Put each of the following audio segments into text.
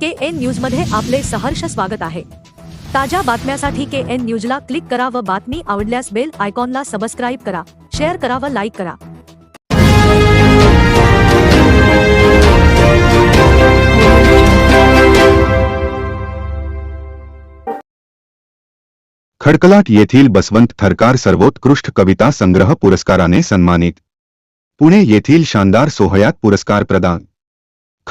के N news मध्ये आपले सहर्ष स्वागत आहे. ताज्या बातम्यासाठी के एन न्यूजला क्लिक करा व बातमी आवडल्यास बेल आयकॉनला सबस्क्राईब करा, शेअर करा व लाईक करा. खडकलाट येथील बसवंत थरकार सर्वोत्कृष्ट कविता संग्रह पुरस्काराने सन्मानित. पुणे येथील शानदार सोहळ्यात पुरस्कार प्रदान.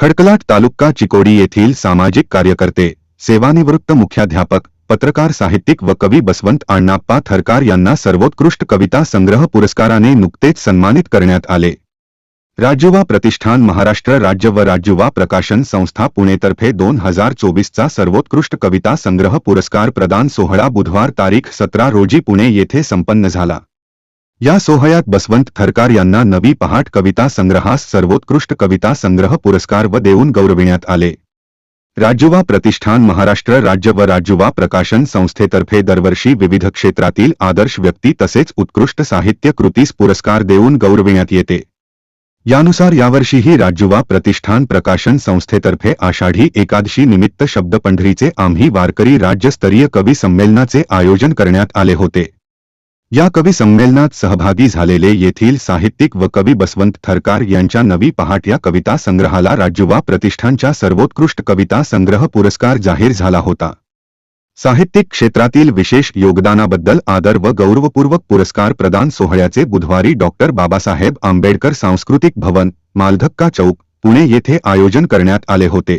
खडकलाट तालुका चिकोडी येथील सामाजिक कार्यकर्ते, सेवानिवृत्त मुख्याध्यापक, पत्रकार, साहित्यिक व कवी बसवंत अण्णाप्पा थरकार यांना सर्वोत्कृष्ट कविता संग्रह पुरस्काराने नुकतेच सन्मानित करण्यात आले. राज्यवा प्रतिष्ठान महाराष्ट्र राज्य व राज्यवा प्रकाशन संस्था पुणेतर्फे दोन हज़ार चोवीसचा सर्वोत्कृष्ट कविता संग्रह पुरस्कार प्रदान सोहळा बुधवार तारीख सतरा रोजी पुणे येथे संपन्न झाला. या सोहयात बसवंत थरकार यांना नवी पहाट कविता संग्रहास सर्वोत्कृष्ट कविता संग्रह पुरस्कार व देऊन गौरविण्यात आले. राज्यवा प्रतिष्ठान महाराष्ट्र राज्य व राज्यवा प्रकाशन संस्थेतर्फे दरवर्षी विविध क्षेत्रातील आदर्श व्यक्ती तसेच उत्कृष्ट साहित्य कृतीस पुरस्कार देऊन गौरविण्यात येते. यानुसार यावर्षीही राज्युवा प्रतिष्ठान प्रकाशन संस्थेतर्फे आषाढी एकादशी निमित्त शब्द पंढरीचे आम्ही वारकरी राज्यस्तरीय कवी संमेलनाचे आयोजन करण्यात आले होते. या कवी संमेलनात सहभागी झालेले येथील साहित्यिक व कवी बसवंत थरकार यांच्या नवी पहाट या कविता संग्रहाला राज्यवा प्रतिष्ठानच्या सर्वोत्कृष्ट कविता संग्रह पुरस्कार जाहीर झाला होता. साहित्यिक क्षेत्रातील विशेष योगदानाबद्दल आदर व गौरवपूर्वक पुरस्कार प्रदान सोहळ्याचे बुधवारी डॉक्टर बाबासाहेब आंबेडकर सांस्कृतिक भवन मालधक्का चौक पुणे येथे आयोजन करण्यात आले होते.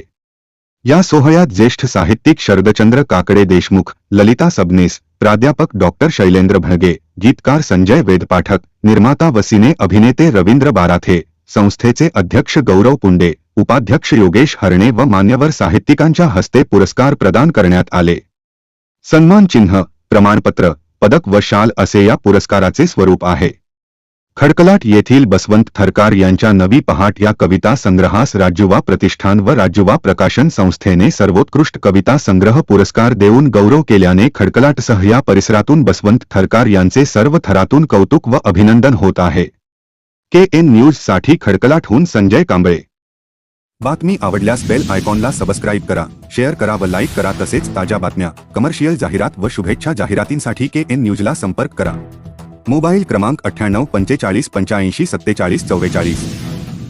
या सोहळ्यात ज्येष्ठ साहित्यिक शरदचंद्र काकडे देशमुख, ललिता सबनीस, प्राध्यापक डॉक्टर शैलेंद्र भणगे गीतकार संजय वेदपाठक, निर्माता वसीने अभिनेते रवींद्र बाराथे, संस्थेचे अध्यक्ष गौरव पुंडे, उपाध्यक्ष योगेश हरणे व मान्यवर साहित्यिकांच्या हस्ते पुरस्कार प्रदान करण्यात आले. सन्मान चिन्ह, प्रमाणपत्र, पदक व शाल असे या पुरस्काराचे स्वरूप आहे. खडकलाट येथील बसवंत थरकार यांच्या नवी पहाट या कविता संग्रहास राज्युवा प्रतिष्ठान व राज्यवा प्रकाशन संस्थेने सर्वोत्कृष्ट कविता संग्रह पुरस्कार देऊन गौरव केल्याने खडकलाटसह या परिसरातून बसवंत थरकार यांचे सर्व थरातून कौतुक व अभिनंदन होत आहे. के एन न्यूज़ साठी खडकलाटहून संजय कांबळे. बातमी आवडल्यास बेल आयकॉनला सबस्क्राईब करा, शेअर करा व लाईक करा तसेच ताज्या बातम्या, कमर्शियल जाहिरात व शुभेच्छा जाहिरातींसाठी के एन न्यूजला संपर्क करा. मोबाईल क्रमांक अठ्ठ्याण्णव पंचेचाळीस पंच सत्तेचाळीस चौवेचाळीस